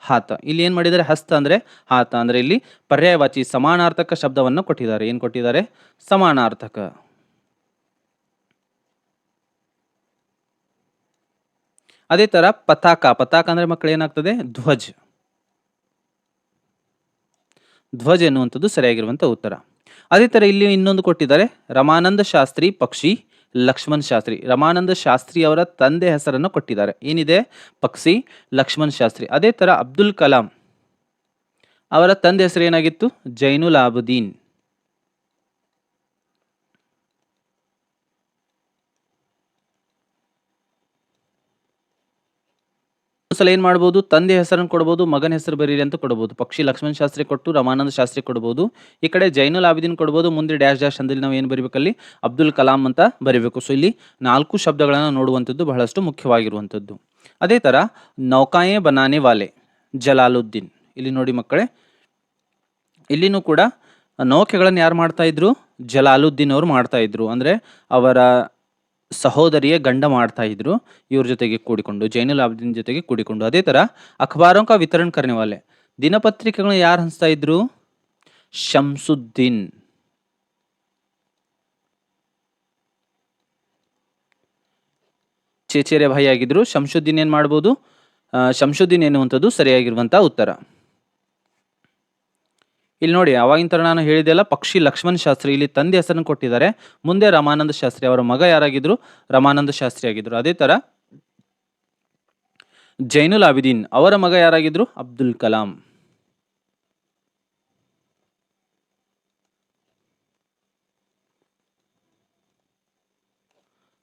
ಹಾತ. ಇಲ್ಲಿ ಏನು ಮಾಡಿದ್ದಾರೆ? ಹಸ್ತ ಅಂದರೆ ಹಾತ. ಅಂದರೆ ಇಲ್ಲಿ ಪರ್ಯಾಯವಾಚಿ ಸಮಾನಾರ್ಥಕ ಶಬ್ದವನ್ನು ಕೊಟ್ಟಿದ್ದಾರೆ. ಏನು ಕೊಟ್ಟಿದ್ದಾರೆ? ಸಮಾನಾರ್ಥಕ. ಅದೇ ತರ ಪತಾಕ. ಪತಾಕ ಅಂದ್ರೆ ಮಕ್ಕಳು ಏನಾಗ್ತದೆ? ಧ್ವಜ. ಧ್ವಜ ಎನ್ನುವಂಥದ್ದು ಸರಿಯಾಗಿರುವಂಥ ಉತ್ತರ. ಅದೇ ತರ ಇಲ್ಲಿ ಇನ್ನೊಂದು ಕೊಟ್ಟಿದ್ದಾರೆ. ರಮಾನಂದ ಶಾಸ್ತ್ರಿ ಪಕ್ಷಿ ಲಕ್ಷ್ಮಣ್ ಶಾಸ್ತ್ರಿ. ರಮಾನಂದ ಶಾಸ್ತ್ರಿ ಅವರ ತಂದೆ ಹೆಸರನ್ನು ಕೊಟ್ಟಿದ್ದಾರೆ. ಏನಿದೆ? ಪಕ್ಷಿ, ಲಕ್ಷ್ಮಣ್ ಶಾಸ್ತ್ರಿ. ಅದೇ ತರ ಅಬ್ದುಲ್ ಕಲಾಂ ಅವರ ತಂದೆ ಹೆಸರು ಏನಾಗಿತ್ತು? ಜೈನುಲ್ ಆಬುದೀನ್. ಸಲ ಏನು ಮಾಡ್ಬೋದು? ತಂದೆ ಹೆಸರನ್ನು ಕೊಡ್ಬೋದು, ಮಗನ ಹೆಸರು ಬರೀರಿ ಅಂತ ಕೊಡ್ಬೋದು. ಪಕ್ಷಿ ಲಕ್ಷ್ಮಣ್ ಶಾಸ್ತ್ರಿ ಕೊಟ್ಟು, ರಮಾನಂದ ಶಾಸ್ತ್ರಿ ಕೊಡ್ಬೋದು. ಈ ಕಡೆ ಜೈನುಲ್ ಆಬಿದಿನ್ ಕೊಡ್ಬೋದು, ಮುಂದೆ ಡ್ಯಾಶ್ ಡ್ಯಾಶ್ ಅಂದ್ರೆ ನಾವು ಏನು ಬರಿಬೇಕಲ್ಲಿ? ಅಬ್ದುಲ್ ಕಲಾಂ ಅಂತ ಬರಿಬೇಕು. ಸೊ ಇಲ್ಲಿ ನಾಲ್ಕು ಶಬ್ದಗಳನ್ನು ನೋಡುವಂಥದ್ದು ಬಹಳಷ್ಟು ಮುಖ್ಯವಾಗಿರುವಂಥದ್ದು. ಅದೇ ಥರ ನೌಕಾಯೇ ಬನಾನೆ ವಾಲೆ, ಜಲಾಲುದ್ದೀನ್. ಇಲ್ಲಿ ನೋಡಿ ಮಕ್ಕಳೇ, ಇಲ್ಲಿನೂ ಕೂಡ ನೌಕೆಗಳನ್ನು ಯಾರು ಮಾಡ್ತಾ ಇದ್ರು? ಜಲಾಲುದ್ದೀನ್ ಅವರು ಮಾಡ್ತಾ ಇದ್ರು. ಅಂದರೆ ಅವರ ಸಹೋದರಿಯ ಗಂಡ ಮಾಡ್ತಾ ಇದ್ರು, ಇವ್ರ ಜೊತೆಗೆ ಕೂಡಿಕೊಂಡು, ಜೈನುಲ್ ಆಬ್ದಿನ್ ಜೊತೆಗೆ ಕೂಡಿಕೊಂಡು. ಅದೇ ಥರ ಅಖಬಾರೋಂ ಕಾ ವಿತರಣ್ ಕರ್ನೆವಾಲೆ. ದಿನಪತ್ರಿಕೆಗಳನ್ನ ಯಾರು ಹಂಚ್ತಾ ಇದ್ರು? ಶಂಸುದ್ದೀನ್ ಚೇಚೇರೆ ಭಾಯಿ ಆಗಿದ್ರು ಶಂಶುದ್ದೀನ್ ಏನು ಮಾಡ್ಬೋದು? ಶಂಶುದ್ದೀನ್ ಎನ್ನುವಂಥದ್ದು ಸರಿಯಾಗಿರುವಂಥ ಉತ್ತರ. ಇಲ್ಲಿ ನೋಡಿ ಅವಾಗಿನ ಥರ ನಾನು ಹೇಳಿದೆಲ್ಲ ಪಕ್ಷಿ ಲಕ್ಷ್ಮಣ್ ಶಾಸ್ತ್ರಿ ಇಲ್ಲಿ ತಂದೆ ಹೆಸರನ್ನು ಕೊಟ್ಟಿದ್ದಾರೆ. ಮುಂದೆ ರಮಾನಂದ ಶಾಸ್ತ್ರಿ ಅವರ ಮಗ ಯಾರಾಗಿದ್ರು? ರಮಾನಂದ ಶಾಸ್ತ್ರಿ ಆಗಿದ್ರು. ಅದೇ ತರ ಜೈನುಲ್ ಆಬಿದೀನ್ ಅವರ ಮಗ ಯಾರಾಗಿದ್ರು? ಅಬ್ದುಲ್ ಕಲಾಂ.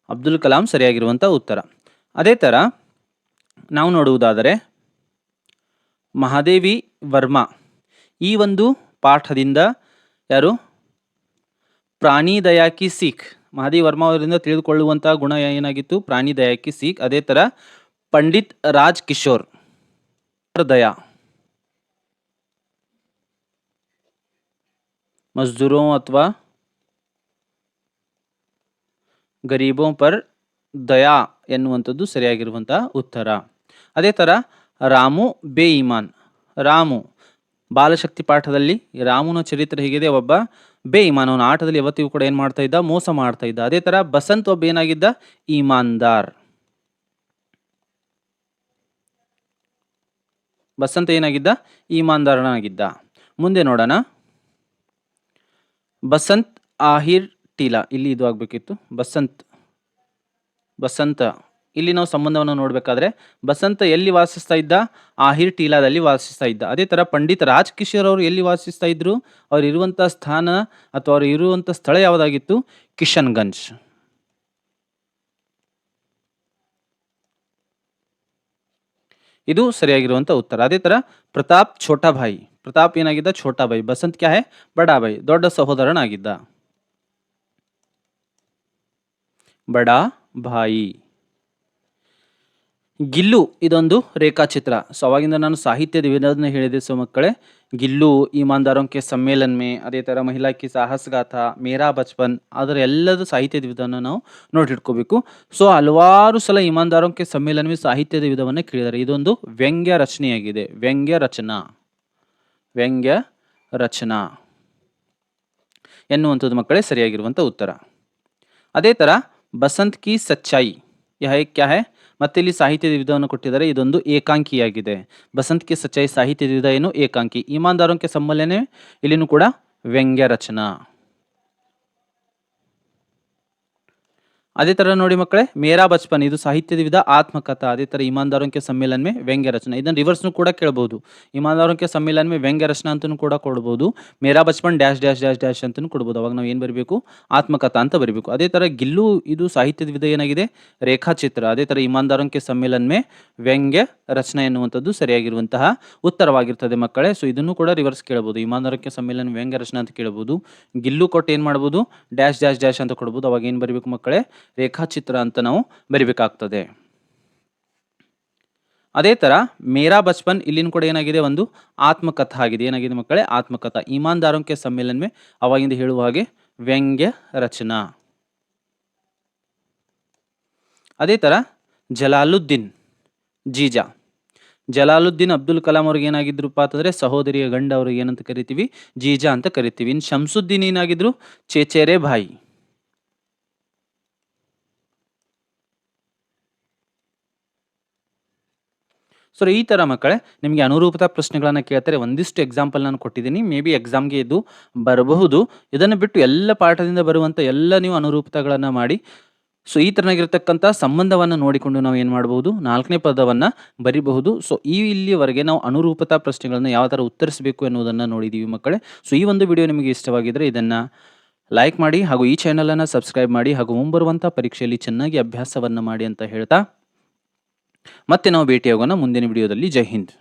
ಅಬ್ದುಲ್ ಕಲಾಂ ಸರಿಯಾಗಿರುವಂಥ ಉತ್ತರ. ಅದೇ ಥರ ನಾವು ನೋಡುವುದಾದರೆ ಮಹಾದೇವಿ ವರ್ಮಾ ಈ ಒಂದು ಪಾಠದಿಂದ ಯಾರು? ಪ್ರಾಣಿ ದಯಾಕಿ ಸಿಖ್ ಮಹದಿ ವರ್ಮಾ ಅವರಿಂದ ತಿಳಿದುಕೊಳ್ಳುವಂತಹ ಗುಣ ಏನಾಗಿತ್ತು? ಪ್ರಾಣಿ ದಯಾಕಿ ಸಿಖ್ ಅದೇ ತರ ಪಂಡಿತ್ ರಾಜ್ ಕಿಶೋರ್. ದಯಾ. ಮಜ್ದೂರೋ ಅಥವಾ ಗರೀಬೋ ಪರ್ ದಯಾ ಎನ್ನುವಂಥದ್ದು ಸರಿಯಾಗಿರುವಂತಹ ಉತ್ತರ. ಅದೇ ಥರ ರಾಮು ಬೇ ಇಮಾನ್ ರಾಮು ಬಾಲಶಕ್ತಿ ಪಾಠದಲ್ಲಿ ರಾಮನ ಚರಿತ್ರೆ ಹೇಗಿದೆ. ಒಬ್ಬ ಬೇ ಇಮಾನ್ ಅವನ ಆಟದಲ್ಲಿ ಯಾವತ್ತಿಗೂ ಕೂಡ ಏನು ಮಾಡ್ತಾ ಇದ್ದ? ಮೋಸ ಮಾಡ್ತಾ ಇದ್ದ. ಅದೇ ಥರ ಬಸಂತ್ ಒಬ್ಬ ಏನಾಗಿದ್ದ? ಇಮಾನ್ದಾರ್ ಬಸಂತ ಏನಾಗಿದ್ದ? ಇಮಾನ್ದಾರನಾಗಿದ್ದ ಮುಂದೆ ನೋಡೋಣ. ಬಸಂತ್ ಆಹಿರ್ ಟೀಲಾ. ಇಲ್ಲಿ ಇದು ಆಗಬೇಕಿತ್ತು. ಬಸಂತ್, ಬಸಂತ ಇಲ್ಲಿ ನಾವು ಸಂಬಂಧವನ್ನು ನೋಡಬೇಕಾದ್ರೆ ಬಸಂತ ಎಲ್ಲಿ ವಾಸಿಸ್ತಾ ಇದ್ದ? ಆಹಿರ್ ಟೀಲಾದಲ್ಲಿ ವಾಸಿಸ್ತಾ ಇದ್ದ. ಅದೇ ಥರ ಪಂಡಿತ್ ರಾಜ್ ಕಿಶೋರ್ ಅವರು ಎಲ್ಲಿ ವಾಸಿಸ್ತಾ ಇದ್ರು? ಅವ್ರು ಇರುವಂಥ ಸ್ಥಾನ ಅಥವಾ ಅವ್ರು ಇರುವಂಥ ಸ್ಥಳ ಯಾವುದಾಗಿತ್ತು? ಕಿಶನ್ಗಂಜ್. ಇದು ಸರಿಯಾಗಿರುವಂಥ ಉತ್ತರ. ಅದೇ ಥರ ಪ್ರತಾಪ್ ಛೋಟಾಭಾಯಿ. ಪ್ರತಾಪ್ ಏನಾಗಿದ್ದ? ಛೋಟಾ ಭಾಯಿ ಬಸಂತ್ ಕ್ಯಾ ಹೇ? ಬಡಾ ಭಾಯಿ ದೊಡ್ಡ ಸಹೋದರನಾಗಿದ್ದ. ಬಡಾ ಭಾಯಿ ಗಿಲ್ಲು ಇದೊಂದು ರೇಖಾಚಿತ್ರ. ಸೊ, ಅವಾಗಿಂದ ನಾನು ಸಾಹಿತ್ಯದ ವಿನೋದನ ಹೇಳಿದೆ. ಸೊ, ಮಕ್ಕಳೇ, ಗಿಲ್ಲು, ಈಮಾನ್ದಾರಂಕೆ ಸಮ್ಮೇಳನ್ಮೆ, ಅದೇ ಥರ ಮಹಿಳಾ ಕಿ ಸಾಹಸಗಾಥ, ಮೇರಾ ಬಚ್ಪನ್, ಅದರ ಎಲ್ಲದ ಸಾಹಿತ್ಯದ ವಿಧವನ್ನು ನಾವು ನೋಡಿಟ್ಕೋಬೇಕು ಸೊ, ಹಲವಾರು ಸಲ ಈಮಾನ್ದಾರಂಕೆ ಸಮ್ಮೇಳನ್ ಮೇ ಸಾಹಿತ್ಯದ ವಿಧವನ್ನು ಕೇಳಿದ್ದಾರೆ. ಇದೊಂದು ವ್ಯಂಗ್ಯ ರಚನೆಯಾಗಿದೆ. ವ್ಯಂಗ್ಯ ರಚನಾ. ವ್ಯಂಗ್ಯ ರಚನಾ. ಎನ್ನುವಂಥದ್ದು ಮಕ್ಕಳೇ ಸರಿಯಾಗಿರುವಂಥ ಉತ್ತರ. ಅದೇ ಥರ ಬಸಂತ್ ಕಿ ಸಚ್ಚಾಯಿ. ಯಹ ಕ್ಯಾ ಹೈ? ಮತ್ತೆ ಇಲ್ಲಿ ಸಾಹಿತ್ಯದ ವಿಧವನ್ನು ಕೊಟ್ಟಿದ್ದಾರೆ. ಇದೊಂದು ಏಕಾಂಕಿಯಾಗಿದೆ. ಬಸಂತ್ ಕೆ ಸಚ್ಚಾಯಿ ಸಾಹಿತ್ಯದ ವಿಧ ಏನು? ಏಕಾಂಕಿ. ಈಮಾನ್ದಾರೋಂ ಕೆ ಸಮ್ಮಲನೆ ಇಲ್ಲಿನೂ ಕೂಡ ವ್ಯಂಗ್ಯ ರಚನಾ ಅದೇ ತರ ನೋಡಿ ಮಕ್ಕಳೇ, ಮೇರಾ ಬಚ್ಪನ್, ಇದು ಸಾಹಿತ್ಯದ ವಿಧ ಆತ್ಮಕಥಾ, ಅದೇ ತರ ಇಮಾನ್ದಾರೋಂ ಕೆ ಮೇ ವ್ಯಂಗ್ಯ ರಚನೆ. ಇದನ್ನ ರಿವರ್ಸ್ನು ಕೂಡ ಕೇಳಬಹುದು ಇಮಾನ್ದಾರೋಂ ಕೆ ಮೇ ವ್ಯಂಗ್ಯ ರಚನಾ ಅಂತಲೂ ಕೂಡ ಕೊಡಬಹುದು ಮೇರಾ ಬಚ್ಪನ್ ಡ್ಯಾಶ್ ಡ್ಯಾಶ್ ಡ್ಯಾಶ್ ಡ್ಯಾಶ್ ಅಂತಲೂ ಕೊಡಬಹುದು ಅವಾಗ ನಾವು ಏನು ಬರಬೇಕು? ಆತ್ಮಕಥಾ ಅಂತ ಬರಬೇಕು. ಅದೇ ತರ ಗಿಲ್ಲು, ಇದು ಸಾಹಿತ್ಯದ ವಿಧ ಏನಾಗಿದೆ? ರೇಖಾಚಿತ್ರ, ಅದೇ ತರ ಇಮಾನ್ದಾರೋಂ ಸಮ್ಮೇಲನ್ಮೆ ಮೇ ವ್ಯಂಗ್ಯ ರಚನೆ ಎನ್ನುವಂಥದ್ದು ಸರಿಯಾಗಿರುವಂತಹ ಉತ್ತರವಾಗಿರ್ತದೆ ಮಕ್ಕಳೇ. ಸೊ ಇದನ್ನು ಕೂಡ ರಿವರ್ಸ್ ಕೇಳಬಹುದು ಇಮಾನರಕ್ಕೆ ಸಮ್ಮೇಳನ ವ್ಯಂಗ್ಯ ರಚನೆ ಅಂತ ಕೇಳಬಹುದು ಗಿಲ್ಲು ಕೊಟ್ಟು ಏನು ಮಾಡ್ಬೋದು? ಡ್ಯಾಶ್ ಡ್ಯಾಶ್ ಡ್ಯಾಶ್ ಅಂತ ಕೊಡ್ಬೋದು. ಅವಾಗ ಏನು ಬರಿಬೇಕು ಮಕ್ಕಳೇ? ರೇಖಾಚಿತ್ರ ಅಂತ ನಾವು ಬರಿಬೇಕಾಗ್ತದೆ. ಅದೇ ಥರ ಮೇರಾ ಬಚ್ಪನ್ ಇಲ್ಲಿನ ಕೂಡ ಏನಾಗಿದೆ? ಒಂದು ಆತ್ಮಕಥ ಆಗಿದೆ. ಏನಾಗಿದೆ ಮಕ್ಕಳೇ? ಆತ್ಮಕಥಾ. ಇಮಾನ್ದಾರೋಂಕೆ ಸಮ್ಮೇಳನವೇ ಅವಾಗಿಂದ ಹೇಳುವ ಹಾಗೆ ವ್ಯಂಗ್ಯ ರಚನಾ. ಅದೇ ಥರ ಜಲಾಲುದ್ದೀನ್, ಜೀಜಾ. ಜಲಾಲುದ್ದೀನ್ ಅಬ್ದುಲ್ ಕಲಾಂ ಅವ್ರಿಗೆ ಏನಾಗಿದ್ರು ಅಂತಂದ್ರೆ ಸಹೋದರಿಯ ಗಂಡ ಅವ್ರಿಗೆ ಏನಂತ ಕರಿತೀವಿ? ಜೀಜಾ ಅಂತ ಕರಿತೀವಿ. ಇನ್ ಶಂಸುದ್ದೀನ್ ಏನಾಗಿದ್ರು? ಚೇಚೇರೆ ಭಾಯಿ. ಸೊ ಈ ತರ ಮಕ್ಕಳೇ, ನಿಮಗೆ ಅನುರೂಪತಾ ಪ್ರಶ್ನೆಗಳನ್ನು ಕೇಳ್ತಾರೆ. ಒಂದಿಷ್ಟು ಎಕ್ಸಾಂಪಲ್ ನಾನು ಕೊಟ್ಟಿದ್ದೀನಿ. ಮೇ ಬಿ ಎಕ್ಸಾಮ್ಗೆ ಇದು ಬರಬಹುದು. ಇದನ್ನು ಬಿಟ್ಟು ಎಲ್ಲ ಪಾಠದಿಂದ ಬರುವಂತ ಎಲ್ಲ ನೀವು ಅನುರೂಪತೆಗಳನ್ನು ಮಾಡಿ ಸೊ ಈ ತರನಾಗಿರ್ತಕ್ಕಂಥ ಸಂಬಂಧವನ್ನು ನೋಡಿಕೊಂಡು ನಾವು ಏನು ಮಾಡಬಹುದು? ನಾಲ್ಕನೇ ಪದವನ್ನು ಬರಿಬಹುದು. ಸೊ ಈ ಇಲ್ಲಿವರೆಗೆ ನಾವು ಅನುರೂಪತಾ ಪ್ರಶ್ನೆಗಳನ್ನು ಯಾವ ಥರ ಉತ್ತರಿಸಬೇಕು ಎನ್ನುವುದನ್ನು ನೋಡಿದ್ದೀವಿ ಮಕ್ಕಳೇ. ಸೊ ಈ ಒಂದು ವಿಡಿಯೋ ನಿಮಗೆ ಇಷ್ಟವಾಗಿದ್ದರೆ ಇದನ್ನು ಲೈಕ್ ಮಾಡಿ ಹಾಗೂ ಈ ಚಾನಲನ್ನು ಸಬ್ಸ್ಕ್ರೈಬ್ ಮಾಡಿ ಹಾಗೂ ಮುಂಬರುವಂಥ ಪರೀಕ್ಷೆಯಲ್ಲಿ ಚೆನ್ನಾಗಿ ಅಭ್ಯಾಸವನ್ನು ಮಾಡಿ ಅಂತ ಹೇಳ್ತಾ ಮತ್ತೆ ನಾವು ಭೇಟಿಯಾಗೋಣ ಮುಂದಿನ ವಿಡಿಯೋದಲ್ಲಿ ಜೈ ಹಿಂದ್.